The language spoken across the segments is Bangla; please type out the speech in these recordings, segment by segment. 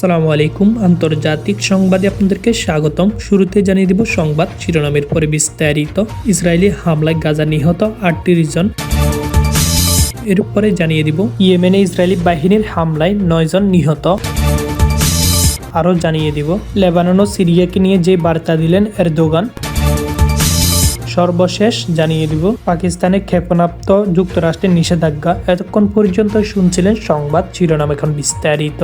আসসালামু আলাইকুম। আন্তর্জাতিক সংবাদে আপনাদেরকে স্বাগতম। শুরুতে জানিয়ে দিব সংবাদ শিরোনামের পরে বিস্তারিত। ইসরায়েলি হামলায় গাজা নিহত আটত্রিশ জন। এরপরে জানিয়ে দিব ইয়েমেনে ইসরায়েলি বাহিনীর হামলায় নয়জন নিহত। আরও জানিয়ে দিব লেবানন ও সিরিয়াকে নিয়ে যে বার্তা দিলেন এরদোগান। সর্বশেষ জানিয়ে দিব পাকিস্তানে ক্ষেপণাস্ত্র যুক্তরাষ্ট্রের নিষেধাজ্ঞা। এতক্ষণ পর্যন্ত শুনছিলেন সংবাদ শিরোনাম, এখন বিস্তারিত।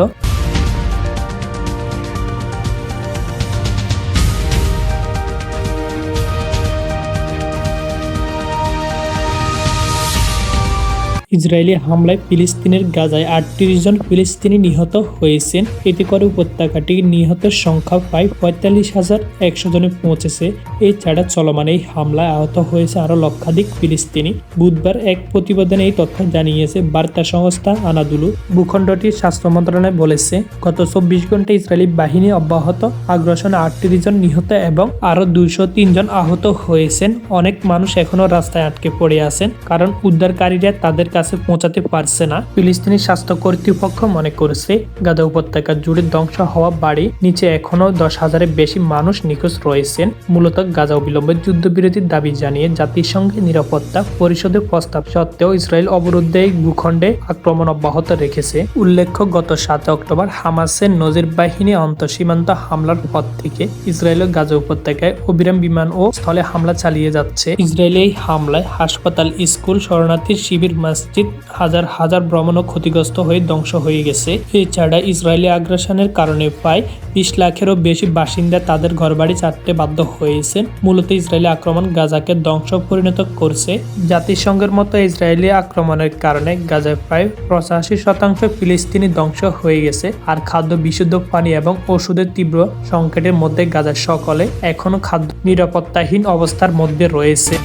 ইসরায়েলি হামলায় ফিলিস্তিনের গাজায় আটত্রিশ জন ফিলিস্তিনি নিহত হয়েছেন। এতে করে উপত্যকাটি নিহতের সংখ্যা প্রায় পঁয়তাল্লিশ হাজার একশো জনে পৌঁছেছে। এছাড়া চলমান এই হামলায় আহত হয়েছে আরও লক্ষাধিক ফিলিস্তিনি। বুধবার এক প্রতিবেদনে এই তথ্য জানিয়েছে, বার্তা সংস্থা আনাদুলু। ভূখণ্ডটির স্বাস্থ্য মন্ত্রণালয় বলেছে, গত চব্বিশ ঘন্টায় ইসরায়েলি বাহিনী অব্যাহত আগ্রাসনে আটত্রিশ জন নিহত এবং আরও দুইশো জন আহত হয়েছেন। অনেক মানুষ এখনও রাস্তায় আটকে পড়ে আছেন, কারণ উদ্ধারকারীরা তাদের কাছে পৌঁছাতে পারছে না। ফিলিস্তিনি স্বাস্থ্য কর্তৃপক্ষ মনে করেছে গাদা উপত্যকা জুড়ে ধ্বংস হওয়া বাড়ি নিচে এখনও দশ হাজারের বেশি মানুষ নিখোঁজ রয়েছেন, মূলত গাজা অবিলম্বে যুদ্ধবিরতির দাবি জানিয়ে জাতিসংঘের নিরাপত্তা পরিষদের প্রস্তাব সত্ত্বেও ইসরায়েল অবরুদ্ধে ভূখণ্ডে আক্রমণ অব্যাহত রেখেছে। উল্লেখ্য, গত সাত অক্টোবর হামাসের নজির বাহিনী অন্তঃসীমান্ত হামলার পর থেকে ইসরায়েল গাজা উপত্যকায় অবিরাম বিমান ও স্থলে হামলা চালিয়ে যাচ্ছে। ইসরায়েলি হামলায় হাসপাতাল, স্কুল, শরণার্থী, শিবির মসজিদ হাজার হাজার ভ্রমণও ক্ষতিগ্রস্ত হয়ে ধ্বংস হয়ে গেছে। এছাড়া ইসরায়েলি আগ্রাসনের কারণে প্রায় বিশ লাখেরও বেশি বাসিন্দা তাদের ঘরবাড়ি ছাড়তে বাধ্য হয়েছে। মূলত ইসরায়েলি আক্রমণ গাজাকে ধ্বংস পরিণত করছে। জাতিসংঘের মতো ইসরায়েলি আক্রমণের কারণে গাজায় প্রায় পঁচাশি শতাংশ ফিলিস্তিনি ধ্বংস হয়ে গেছে। আর খাদ্য বিশুদ্ধ পানি এবং ওষুধের তীব্র সংকটের মধ্যে গাজার সকলে এখনও খাদ্য নিরাপত্তাহীন অবস্থার মধ্যে রয়েছে।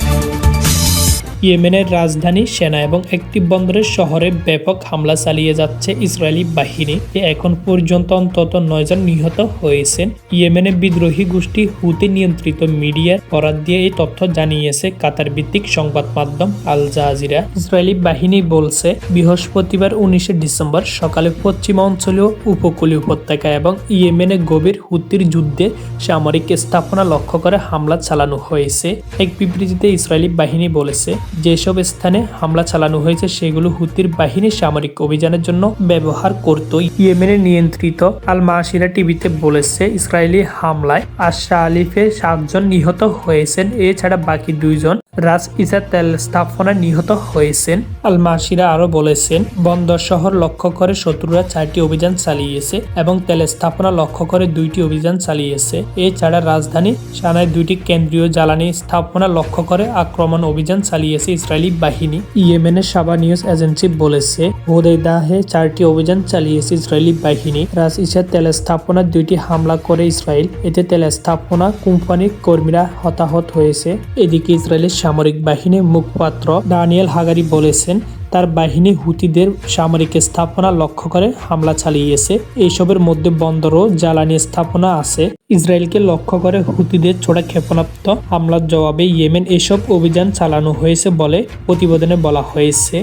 ইয়েমেনের রাজধানী সেনা এবং একটি বন্দরের শহরে ব্যাপক হামলা চালিয়ে যাচ্ছে ইসরায়েলি বাহিনী। এখন পর্যন্ত অন্তত নয়জন নিহত হয়েছেন। ইয়েমেনের বিদ্রোহী গোষ্ঠী হুতে নিয়ন্ত্রিত মিডিয়ার বরাদ দিয়ে এই তথ্য জানিয়েছে কাতার ভিত্তিক সংবাদ মাধ্যম আল জাহাজিরা ইসরায়েলি বাহিনী বলছে, বৃহস্পতিবার উনিশে ডিসেম্বর সকালে পশ্চিমাঞ্চলীয় উপকূলীয় উপত্যকা এবং ইয়েমেনে গভীর হুতির যুদ্ধে সামরিক স্থাপনা লক্ষ্য করে হামলা চালানো হয়েছে। এক বিবৃতিতে ইসরায়েলি বাহিনী বলেছে যেসব স্থানে হামলা চালানো হয়েছে, সেগুলো হুতির বাহিনীর সামরিক অভিযানের জন্য ব্যবহার করত ইয়েমেনের নিয়ন্ত্রিত আল মাসিরা টিভিতে বলেছে, ইসরায়েলি হামলায় আশা আলিফে সাতজন নিহত হয়েছেন। এছাড়া বাকি দুইজন রাজ ইসা তেল স্থাপনায় নিহত হয়েছেন। আল মাসিরা আরও বলেছেন, বন্দর শহর লক্ষ্য করে শত্রুরা চারটি অভিযান চালিয়েছে এবং তেল স্থাপনা লক্ষ্য করে দুইটি অভিযান চালিয়েছে। এছাড়া রাজধানী সানায় দুইটি কেন্দ্রীয় জ্বালানি স্থাপনা লক্ষ্য করে আক্রমণ অভিযান চালিয়েছে। ইসরায়েলি বাহিনী ইয়েমেনের সাবা নিউজ এজেন্সি বলেছে হোদেদাহে চারটি অভিযান চালিয়েছে ইসরায়েলি বাহিনী। রাজ ইসার তেল স্থাপনার দুইটি হামলা করে ইসরায়েল। এতে তেল স্থাপনা কোম্পানির কর্মীরা হতাহত হয়েছে। এদিকে ইসরায়েলের সামরিক বাহিনীর মুখপাত্র দানিয়েল হাগারি বলেছেন তার বাহিনী হুতিদের সামরিক স্থাপনা লক্ষ্য করে হামলা চালিয়েছে। এইসবের মধ্যে বন্দর ও জ্বালানি স্থাপনা আছে। ইসরায়েলকে লক্ষ্য করে হুতিদের ছোড়া ক্ষেপণাস্ত্র হামলার জবাবে ইয়েমেন এসব অভিযান চালানো হয়েছে বলে প্রতিবেদনে বলা হয়েছে।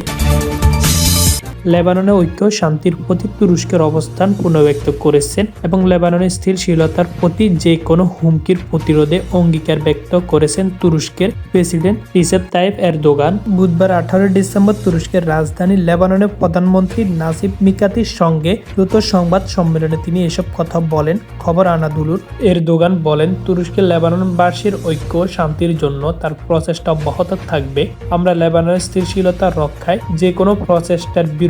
লেবাননে ঐক্য, শান্তির প্রতি তুরস্কের অবস্থান পুনর্ব্যক্ত করেছেন এবং লেবাননের স্থিরশীলতার প্রতি যে কোনো হুমকির প্রতিরোধে অঙ্গীকার ব্যক্ত করেছেন তুরস্কের প্রেসিডেন্ট রিসেপ তাইপ এরদোগান। বুধবার আঠারো ডিসেম্বর তুরস্কের রাজধানী লেবাননের প্রধানমন্ত্রী নাসিব মিকাতির সঙ্গে দ্রুত সংবাদ সম্মেলনে তিনি এসব কথা বলেন। খবর আনাদুলুর এরদোগান বলেন তুরস্কের লেবাননবাসীর ঐক্য, শান্তির জন্য তার প্রচেষ্টা অব্যাহত থাকবে। আমরা লেবাননের স্থিরশীলতা রক্ষায় যে কোনো প্রচেষ্টার বিরুদ্ধে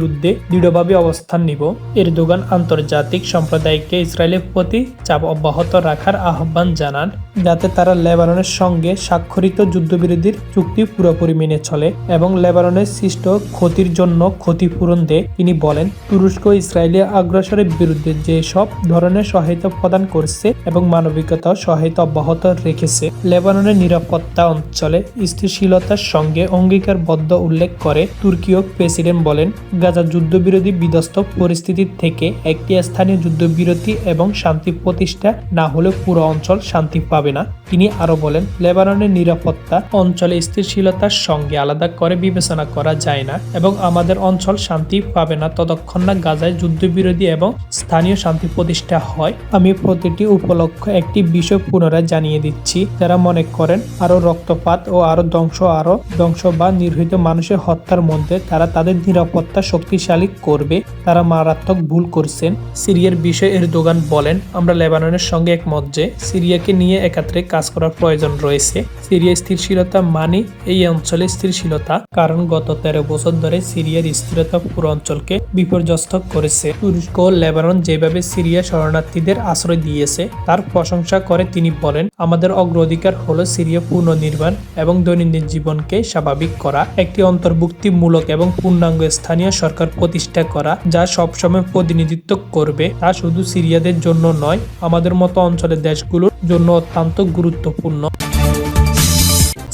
দৃঢ়ভাবে অবস্থান নিব। এর দোকান আন্তর্জাতিক সম্প্রদায়কে ইসরায়েলের প্রতি চাপ অব্যাহত রাখার আহ্বান জানান, যাতে তারা লেবাননের সঙ্গে স্বাক্ষরিত যুদ্ধবিরোধীর চুক্তি পুরোপুরি মেনে চলে এবং লেবাননের সৃষ্ট ক্ষতির জন্য ক্ষতিপূরণ দেয়। তিনি বলেন, তুরস্ক ইসরায়েলি আগ্রাসনের বিরুদ্ধে যে সব ধরনের সহায়তা প্রদান করছে এবং মানবিকতা সহায়তা অব্যাহত রেখেছে, লেবাননের নিরাপত্তা অঞ্চলে স্থিতিশীলতার সঙ্গে অঙ্গীকারবদ্ধ উল্লেখ করে তুর্কীয় প্রেসিডেন্ট বলেন গাজা যুদ্ধবিরোধী বিধ্বস্ত পরিস্থিতি থেকে একটি স্থানীয় যুদ্ধবিরতি এবং শান্তি প্রতিষ্ঠা না হলে পুরো অঞ্চল শান্তি পাবে না। তিনি আরও বলেন, লেবাননের নিরাপত্তা, অঞ্চলে স্থিতিশীলতার সঙ্গে আলাদা করে বিবেচনা করা যায় না এবং আমাদের অঞ্চল শান্তি পাবে না। ততক্ষণ না গাজায় যুদ্ধবিরোধী এবং স্থানীয় শান্তি প্রতিষ্ঠা হয়। আমি প্রতিটি উপলক্ষ একটি বিষয় পুনরায় জানিয়ে দিচ্ছি। যারা মনে করেন আরও রক্তপাত ও আরও ধ্বংস আরও ধ্বংস বা নির্হিত মানুষের হত্যার মধ্যে, তারা তাদের নিরাপত্তা শক্তিশালী করবে, তারা মারাত্মক ভুল করছেন। সিরিয়ার বিষয়ে এরদোগান বলেন, আমরা লেবাননের সঙ্গে একমত যে সিরিয়াকে নিয়ে একাত্রে কাজ করার প্রয়োজন রয়েছে। সিরিয়া স্থিরশীলতা মানে এই অঞ্চলে স্থিরশীলতা, কারণ গত তেরো বছর ধরে সিরিয়ার স্থিরতা পুরো অঞ্চলকে বিপর্যস্ত করেছে। তুরস্ক ও লেবানন যেভাবে সিরিয়া শরণার্থীদের আশ্রয় দিয়েছে, তার প্রশংসা করে তিনি বলেন, আমাদের অগ্রাধিকার হলো সিরিয়া পুনর্নির্মাণ এবং দৈনন্দিন জীবনকে স্বাভাবিক করা। একটি অন্তর্ভুক্তিমূলক এবং পূর্ণাঙ্গ স্থানীয় সরকার প্রতিষ্ঠা করা, যা সবসময় প্রতিনিধিত্ব করবে, তা শুধু সিরিয়াদের জন্য নয়, আমাদের মতো অঞ্চলের দেশগুলোর জন্য অত্যন্ত গুরুত্বপূর্ণ।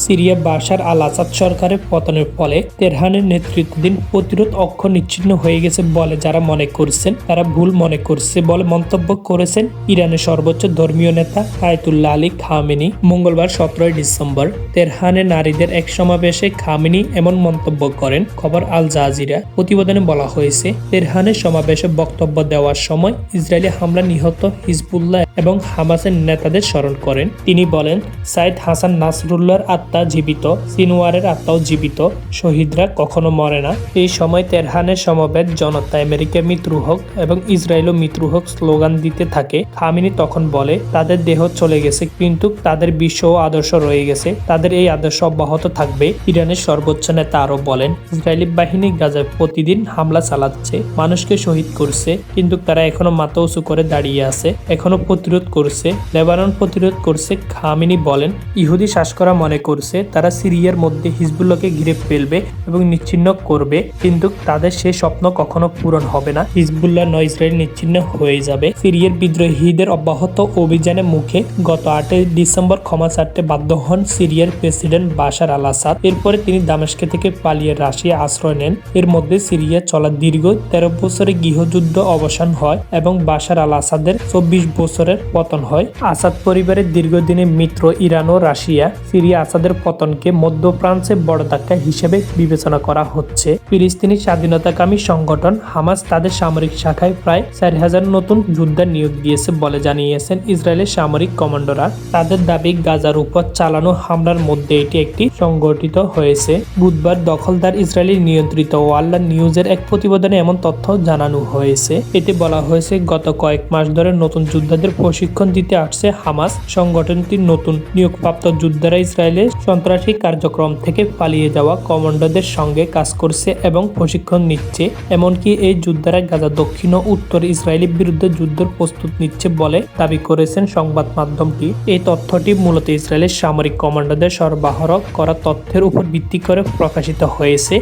সিরিয়া বাশার আল আসাদ সরকারের পতনের ফলে তেহরানের নেতৃত্বাধীন প্রতিরোধ অক্ষ নিচ্ছিন্ন হয়ে গেছে বলে যারা মনে করছেন, তারা ভুল মনে করছে বলে মন্তব্য করেছেন ইরানের সর্বোচ্চ ধর্মীয় নেতা আয়তুল্লাহ আলী খামেনি। মঙ্গলবার সতেরোই ডিসেম্বর তেহরানে নারীদের এক সমাবেশে খামেনি এমন মন্তব্য করেন খবর আল জাজিরা। প্রতিবেদনে বলা হয়েছে তেহরানের সমাবেশে বক্তব্য দেওয়ার সময় ইসরায়েলি হামলা নিহত হিজবুল্লাহ এবং হামাসের নেতাদের স্মরণ করেন। তিনি বলেন, সাইদ হাসান নাসরুল্লাহর আত্মা জীবিত, সিনওয়ারের আত্মাও জীবিত, শহীদরা কখনো মরে না। এই সময় তেরহানের সমবেত জনতা আমেরিকা মিত্রু হোক এবং ইসরায়েলও মিত্রু হোক স্লোগান দিতে থাকে। খামিনি তখন বলে, তাদের দেহ চলে গেছে, কিন্তু তাদের বিশ্ব ও আদর্শ রয়ে গেছে। তাদের এই আদর্শ অব্যাহত থাকবে। ইরানের সর্বোচ্চ নেতা আরও বলেন, ইসরায়েলি বাহিনী গাজায় প্রতিদিন হামলা চালাচ্ছে, মানুষকে শহীদ করছে, কিন্তু তারা এখনও মাথা উঁচু করে দাঁড়িয়ে আছে, এখনও প্রতিরোধ করছে। লেবানন প্রতিরোধ করছে, খামিনি বলেন, ইহুদি শাসকরা মনে করছে তারা সিরিয়ার মধ্যে হিজবুল্লাহকে ঘিরে ফেলবে এবং নিচ্ছিন্ন করবে, কিন্তু তাদের সেই স্বপ্ন কখনো পূরণ হবে না। হিজবুল্লাহ নয় ইসরায়েল নিচ্ছিন্ন হয়ে যাবে। সিরিয়ার বিদ্রোহীদের অব্যাহত অভিযানের মুখে গত আটই ডিসেম্বর ক্ষমা ছাড়তে বাধ্য হন সিরিয়ার প্রেসিডেন্ট বাশার আল আসাদ এরপরে তিনি দামেস্কে থেকে পালিয়ে রাশিয়া আশ্রয় নেন। এর মধ্যে সিরিয়া চলা দীর্ঘ তেরো বছরের গৃহযুদ্ধ অবসান হয় এবং বাশার আল আসাদের চব্বিশ বছরের পতন হয়। আসাদ পরিবারের দীর্ঘদিনের মিত্র ইরান ও রাশিয়া সিরিয়া আসাদের পতনকে মধ্যপ্রান্তে বড় ধাক্কা হিসেবে বিবেচনা করা হচ্ছে। ফিলিস্তিনি স্বাধীনতাকামী সংগঠন হামাস তাদের সামরিক শাখায় প্রায় চার হাজার নতুন যোদ্ধা নিয়োগ দিয়েছে বলে জানিয়েছেন ইসরায়েলের সামরিক কমান্ডোরা তাদের দাবি, গাজার উপর চালানো হামলার মধ্যে এটি একটি সংগঠিত হয়েছে। বুধবার দখলদার ইসরায়েলি নিয়ন্ত্রিত ওয়াল্লা নিউজের এক প্রতিবেদনে এমন তথ্য জানানো হয়েছে। এতে বলা হয়েছে, গত কয়েক মাস ধরে নতুন যোদ্ধাদের প্রশিক্ষণ দিতে আসছে হামাস। সংগঠনটির নতুন নিয়োগপ্রাপ্ত যোদ্ধারা ইসরায়েলের সন্ত্রাসী কার্যক্রম থেকে পালিয়ে যাওয়া কমান্ডোদের সঙ্গে কাজ করছে এবং প্রশিক্ষণ নিচ্ছে, এমনকি এই যোদ্ধারা গাজা দক্ষিণ ও উত্তর ইসরায়েলের বিরুদ্ধে যুদ্ধের প্রস্তুত নিচ্ছে বলে দাবি করেছেন সংবাদ মাধ্যমটি। এই তথ্যটি মূলত ইসরায়েলের সামরিক কমান্ডোদের সরবরাহ করা তথ্যের উপর ভিত্তি করে প্রকাশিত হয়েছে